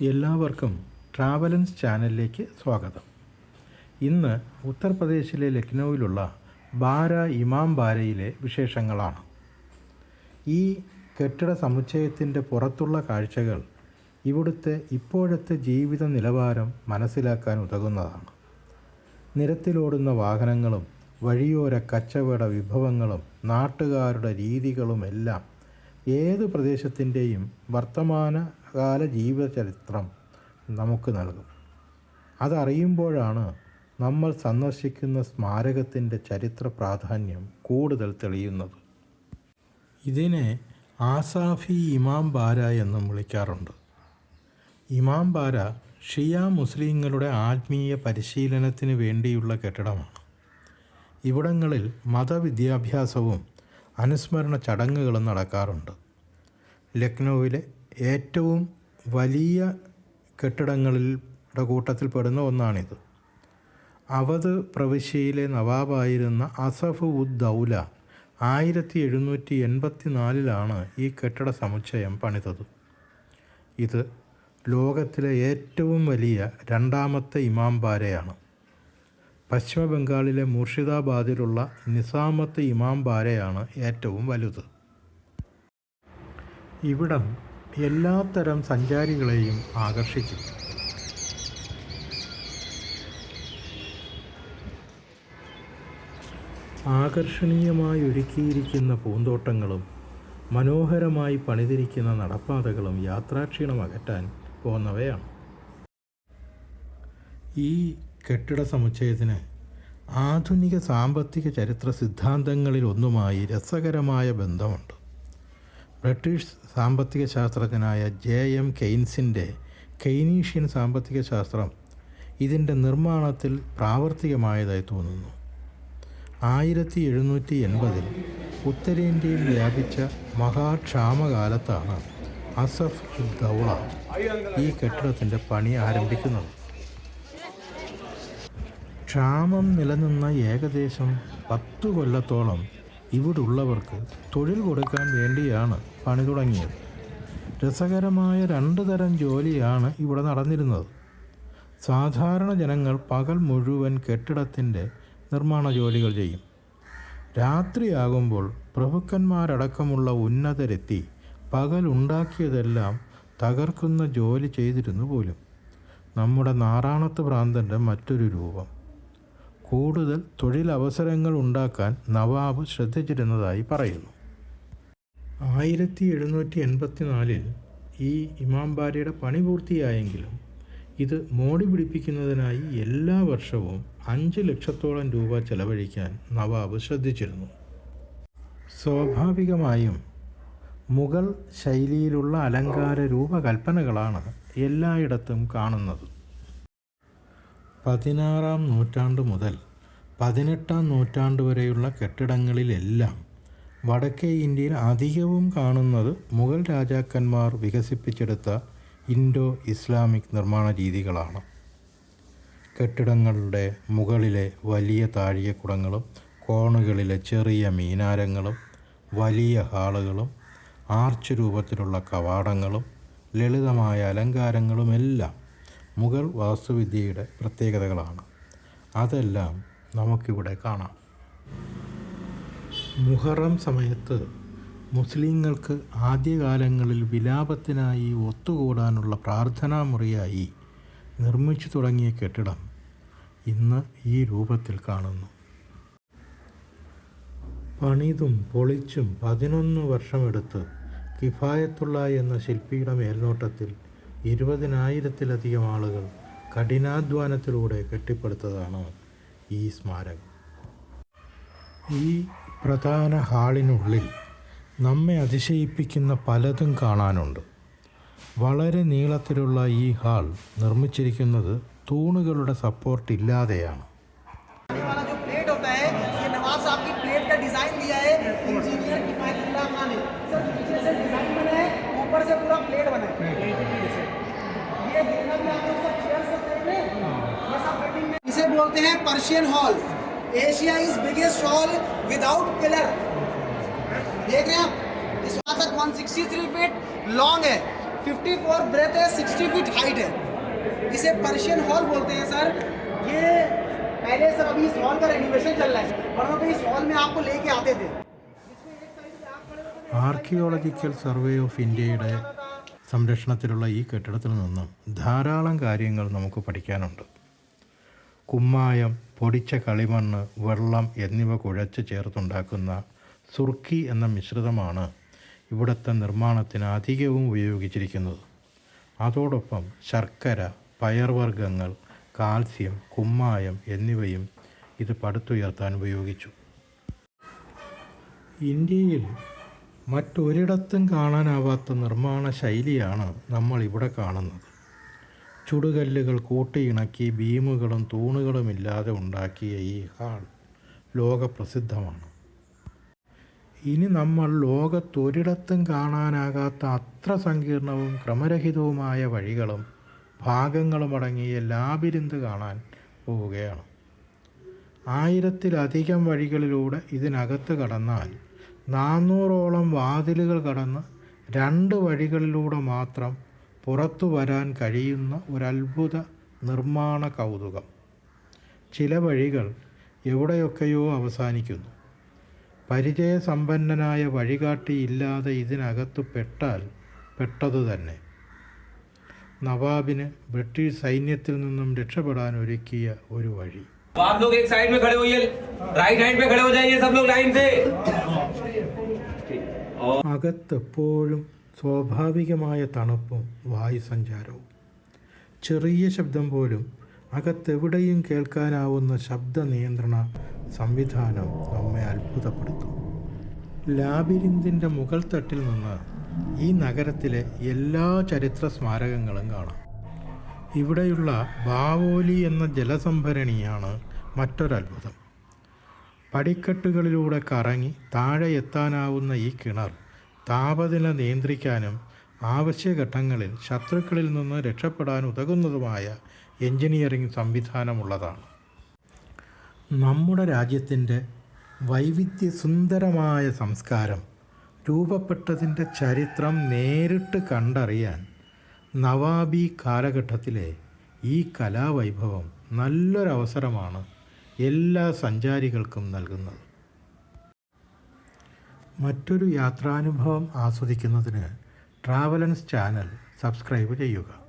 എല്ലാവർക്കും ട്രാവലൻസ് ചാനലിലേക്ക് സ്വാഗതം. ഇന്ന് ഉത്തർപ്രദേശിലെ ലക്നൗവിലുള്ള ബാര ഇമാം ബാരയിലെ വിശേഷങ്ങളാണ്. ഈ കെട്ടിട സമുച്ചയത്തിന്റെ പുറത്തുള്ള കാഴ്ചകൾ ഇവിടുത്തെ ഇപ്പോഴത്തെ ജീവിത നിലവാരം മനസ്സിലാക്കാൻ ഉതകുന്നതാണ്. നിരത്തിലോടുന്ന വാഹനങ്ങളും വഴിയോര കച്ചവട വിഭവങ്ങളും നാട്ടുകാരുടെ രീതികളുമെല്ലാം ഏത് പ്രദേശത്തിന്റെയും വർത്തമാനകാല ജീവചരിത്രം നമുക്ക് നൽകും. അതറിയുമ്പോഴാണ് നമ്മൾ സന്ദർശിക്കുന്ന സ്മാരകത്തിന്റെ ചരിത്ര പ്രാധാന്യം കൂടുതൽ തെളിയുന്നത്. ഇതിനെ ആസാഫി ഇമാം ബാര എന്നും വിളിക്കാറുണ്ട്. ഇമാം ബാര ഷിയ മുസ്ലിങ്ങളുടെ ആത്മീയ പരിശീലനത്തിന് വേണ്ടിയുള്ള കെട്ടിടമാണ്. ഇവിടങ്ങളിൽ മതവിദ്യാഭ്യാസവും അനുസ്മരണ ചടങ്ങുകളും നടക്കാറുണ്ട്. ലക്നൗവിലെ ഏറ്റവും വലിയ കെട്ടിടങ്ങളുടെ കൂട്ടത്തിൽപ്പെടുന്ന ഒന്നാണിത്. അവധ് പ്രവിശ്യയിലെ നവാബായിരുന്ന അസഫ് ഉദ് ദൗല ആയിരത്തി എഴുന്നൂറ്റി എൺപത്തി നാലിലാണ് ഈ കെട്ടിട സമുച്ചയം പണിതത്. ഇത് ലോകത്തിലെ ഏറ്റവും വലിയ രണ്ടാമത്തെ ഇമാം ബാരയാണ്. പശ്ചിമ ബംഗാളിലെ മുർഷിദാബാദിലുള്ള നിസാമത്ത് ഇമാം ബാരയാണ് ഏറ്റവും വലുത്. ഇവിടം എല്ലാത്തരം സഞ്ചാരികളെയും ആകർഷിച്ചു ആകർഷണീയമായി ഒരുക്കിയിരിക്കുന്ന പൂന്തോട്ടങ്ങളും മനോഹരമായി പണിതിരിക്കുന്ന നടപ്പാതകളും യാത്രാക്ഷീണം അകറ്റാൻ പോന്നവയാണ്. ഈ കെട്ടിട സമുച്ചയത്തിന് ആധുനിക സാമ്പത്തിക ചരിത്ര സിദ്ധാന്തങ്ങളിൽ ഒന്നുമായി രസകരമായ ബന്ധമുണ്ട്. ബ്രിട്ടീഷ് സാമ്പത്തിക ശാസ്ത്രജ്ഞനായ ജെ എം കെയ്ൻസിന്റെ കെയ്നീഷ്യൻ സാമ്പത്തിക ശാസ്ത്രം ഇതിന്റെ നിർമ്മാണത്തിൽ പ്രാവർത്തികമായതായി തോന്നുന്നു. ആയിരത്തി എഴുന്നൂറ്റി എൺപതിൽ ഉത്തരേന്ത്യയിൽ വ്യാപിച്ച മഹാക്ഷാമകാലത്താണ് അസഫ് ദൗള ഈ കെട്ടിടത്തിന്റെ പണി ആരംഭിക്കുന്നത്. ക്ഷാമം നിലനിന്ന ഏകദേശം പത്തു കൊല്ലത്തോളം ഇവിടുള്ളവർക്ക് തൊഴിൽ കൊടുക്കാൻ വേണ്ടിയാണ് പണി തുടങ്ങിയത്. രസകരമായ രണ്ട് തരം ജോലിയാണ് ഇവിടെ നടന്നിരുന്നത്. സാധാരണ ജനങ്ങൾ പകൽ മുഴുവൻ കെട്ടിടത്തിന്റെ നിർമ്മാണ ജോലികൾ ചെയ്യും. രാത്രിയാകുമ്പോൾ പ്രഭുക്കന്മാരടക്കമുള്ള ഉന്നതരെത്തി പകൽ ഉണ്ടാക്കിയതെല്ലാം തകർക്കുന്ന ജോലി ചെയ്തിരുന്നു പോലും. നമ്മുടെ നാറാണത്ത് ഭ്രാന്തന്റെ മറ്റൊരു രൂപം. കൂടുതൽ തൊഴിലവസരങ്ങൾ ഉണ്ടാക്കാൻ നവാബ് ശ്രദ്ധിച്ചിരുന്നതായി പറയുന്നു. ആയിരത്തി എഴുന്നൂറ്റി എൺപത്തിനാലിൽ ഈ ഇമാംബാരയുടെ പണി പൂർത്തിയായെങ്കിലും ഇത് മോടി പിടിപ്പിക്കുന്നതിനായി എല്ലാ വർഷവും അഞ്ച് ലക്ഷത്തോളം രൂപ ചെലവഴിക്കാൻ നവാബ് ശ്രദ്ധിച്ചിരുന്നു. സ്വാഭാവികമായും മുഗൾ ശൈലിയിലുള്ള അലങ്കാര രൂപകൽപ്പനകളാണ് എല്ലായിടത്തും കാണുന്നത്. പതിനാറാം നൂറ്റാണ്ട് മുതൽ പതിനെട്ടാം നൂറ്റാണ്ട് വരെയുള്ള കെട്ടിടങ്ങളിലെല്ലാം വടക്കേ ഇന്ത്യയിൽ അധികവും കാണുന്നത് മുഗൾ രാജാക്കന്മാർ വികസിപ്പിച്ചെടുത്ത ഇൻഡോ ഇസ്ലാമിക് നിർമ്മാണ രീതികളാണ്. കെട്ടിടങ്ങളുടെ മുകളിലെ വലിയ താഴികക്കുടങ്ങളും കോണുകളിലെ ചെറിയ മീനാരങ്ങളും വലിയ ഹാളുകളും ആർച്ച് രൂപത്തിലുള്ള കവാടങ്ങളും ലളിതമായ അലങ്കാരങ്ങളുമെല്ലാം മുഗൾ വാസ്തുവിദ്യയുടെ പ്രത്യേകതകളാണ്. അതെല്ലാം നമുക്കിവിടെ കാണാം. മുഹറം സമയത്ത് മുസ്ലിങ്ങൾക്ക് ആദ്യകാലങ്ങളിൽ വിലാപത്തിനായി ഒത്തുകൂടാനുള്ള പ്രാർത്ഥനാ മുറിയായി നിർമ്മിച്ചു തുടങ്ങിയ കെട്ടിടം ഇന്ന് ഈ രൂപത്തിൽ കാണുന്നു. പണിതും പൊളിച്ചും പതിനൊന്ന് വർഷമെടുത്ത് കിഫായത്തുള്ള എന്ന ശില്പിയുടെ മേൽനോട്ടത്തിൽ ഇരുപതിനായിരത്തിലധികം ആളുകൾ കഠിനാധ്വാനത്തിലൂടെ കെട്ടിപ്പടുത്തതാണ് ഈ സ്മാരകം ഈ പ്രധാന ഹാളിനുള്ളിൽ നമ്മെ അതിശയിപ്പിക്കുന്ന പലതും കാണാനുണ്ട് വളരെ നീളത്തിലുള്ള ഈ ഹാൾ നിർമ്മിച്ചിരിക്കുന്നത് തൂണുകളുടെ സപ്പോർട്ട് ഇല്ലാതെയാണ് ये वाला जो प्लेट होता है ये नवाब साहब की प्लेट का डिजाइन दिया है इंजीनियर किफायतुल्लाह खान ने सर पीछे से डिजाइन बना है ऊपर से पूरा प्लेट बना है इसे बोलते हैं Persian hall. Asia is biggest hall without pillar. देख रहे हैं आप? इस वहाँ तक 163 फीट लॉन्ग है। 54 ब्रेथ है 60 फीट हाइट है। इसे पर्शियन हॉल बोलते हैं, सर। ये पहले सर अभी इस हॉल का रेनोवेशन चल रहा है। और वरना तो इस हॉल में आपको लेके आते थे। आर्कियोलॉजिकल सर्वे ऑफ़ इंडिया സംരക്ഷണത്തിലുള്ള ഈ കെട്ടിടത്തിൽ നിന്നും ധാരാളം കാര്യങ്ങൾ നമുക്ക് പഠിക്കാനുണ്ട്. കുമ്മായം പൊടിച്ച കളിമണ്ണ് വെള്ളം എന്നിവ കുഴച്ച് ചേർത്തുണ്ടാക്കുന്ന സുർക്കി എന്ന മിശ്രിതമാണ് ഇവിടുത്തെ നിർമ്മാണത്തിന് അധികവും ഉപയോഗിച്ചിരിക്കുന്നത്. അതോടൊപ്പം ശർക്കര പയർവർഗങ്ങൾ കാൽസ്യം കുമ്മായം എന്നിവയും ഇത് പടുത്തുയർത്താൻ ഉപയോഗിച്ചു. ഇന്ത്യയിൽ മറ്റൊരിടത്തും കാണാനാവാത്ത നിർമ്മാണ ശൈലിയാണ് നമ്മൾ ഇവിടെ കാണുന്നത്. ചുടുകല്ലുകൾ കൂട്ടിയിണക്കി ബീമുകളും തൂണുകളും ഇല്ലാതെ ഉണ്ടാക്കിയ ഈ ഹാൾ ലോകപ്രസിദ്ധമാണ്. ഇനി നമ്മൾ ലോകത്തൊരിടത്തും കാണാനാകാത്ത അത്ര സങ്കീർണവും ക്രമരഹിതവുമായ വഴികളും ഭാഗങ്ങളും അടങ്ങിയ ലാബിരിന്ത് കാണാൻ പോവുകയാണ്. ആയിരത്തിലധികം വഴികളിലൂടെ ഇതിനകത്ത് കടന്നാൽ നാനൂറോളം വാതിലുകൾ കടന്ന് രണ്ട് വഴികളിലൂടെ മാത്രം പുറത്തു വരാൻ കഴിയുന്ന ഒരത്ഭുത നിർമ്മാണ കൗതുകം. ചില വഴികൾ എവിടെയൊക്കെയോ അവസാനിക്കുന്നു. പരിചയസമ്പന്നനായ വഴികാട്ടി ഇല്ലാതെ ഇതിനകത്ത് പെട്ടാൽ പെട്ടതു തന്നെ. നവാബിന് ബ്രിട്ടീഷ് സൈന്യത്തിൽ നിന്നും രക്ഷപ്പെടാൻ ഒരുക്കിയ ഒരു വഴി. अब आप लोग एक साइड में खड़े होइए राइट हैंड पे खड़े हो जाइए सब लोग लाइन से അകത്തെപ്പോഴും സ്വാഭാവികമായ തണുപ്പും വായുസഞ്ചാരവും ചെറിയ ശബ്ദം പോലും അകത്തെവിടെയും കേൾക്കാനാവുന്ന ശബ്ദ നിയന്ത്രണ സംവിധാനം നമ്മെ അത്ഭുതപ്പെടുത്തും ലാബിരിന്തിൻ്റെ മുകൾ തട്ടിൽ നിന്ന് ഈ നഗരത്തിലെ എല്ലാ ചരിത്ര സ്മാരകങ്ങളും കാണാം ഇവിടെയുള്ള ബാവോലി എന്ന ജലസംഭരണിയാണ് മറ്റൊരത്ഭുതം. പടിക്കെട്ടുകളിലൂടെ കറങ്ങി താഴെ എത്താനാവുന്ന ഈ കിണർ താപനില നിയന്ത്രിക്കാനും ആവശ്യഘട്ടങ്ങളിൽ ശത്രുക്കളിൽ നിന്ന് രക്ഷപ്പെടാൻ ഉതകുന്നതുമായ എഞ്ചിനീയറിംഗ് സംവിധാനമുള്ളതാണ്. നമ്മുടെ രാജ്യത്തിന്റെ വൈവിധ്യസുന്ദരമായ സംസ്കാരം രൂപപ്പെട്ടതിന്റെ ചരിത്രം നേരിട്ട് കണ്ടറിയാൻ നവാബി കാലഘട്ടത്തിലെ ഈ കലാവൈഭവം നല്ലൊരവസരമാണ് എല്ലാ സഞ്ചാരികൾക്കും നൽകുന്നത്. മറ്റൊരു യാത്രാനുഭവം ആസ്വദിക്കുന്നതിന് ട്രാവലൻസ് ചാനൽ സബ്സ്ക്രൈബ് ചെയ്യുക.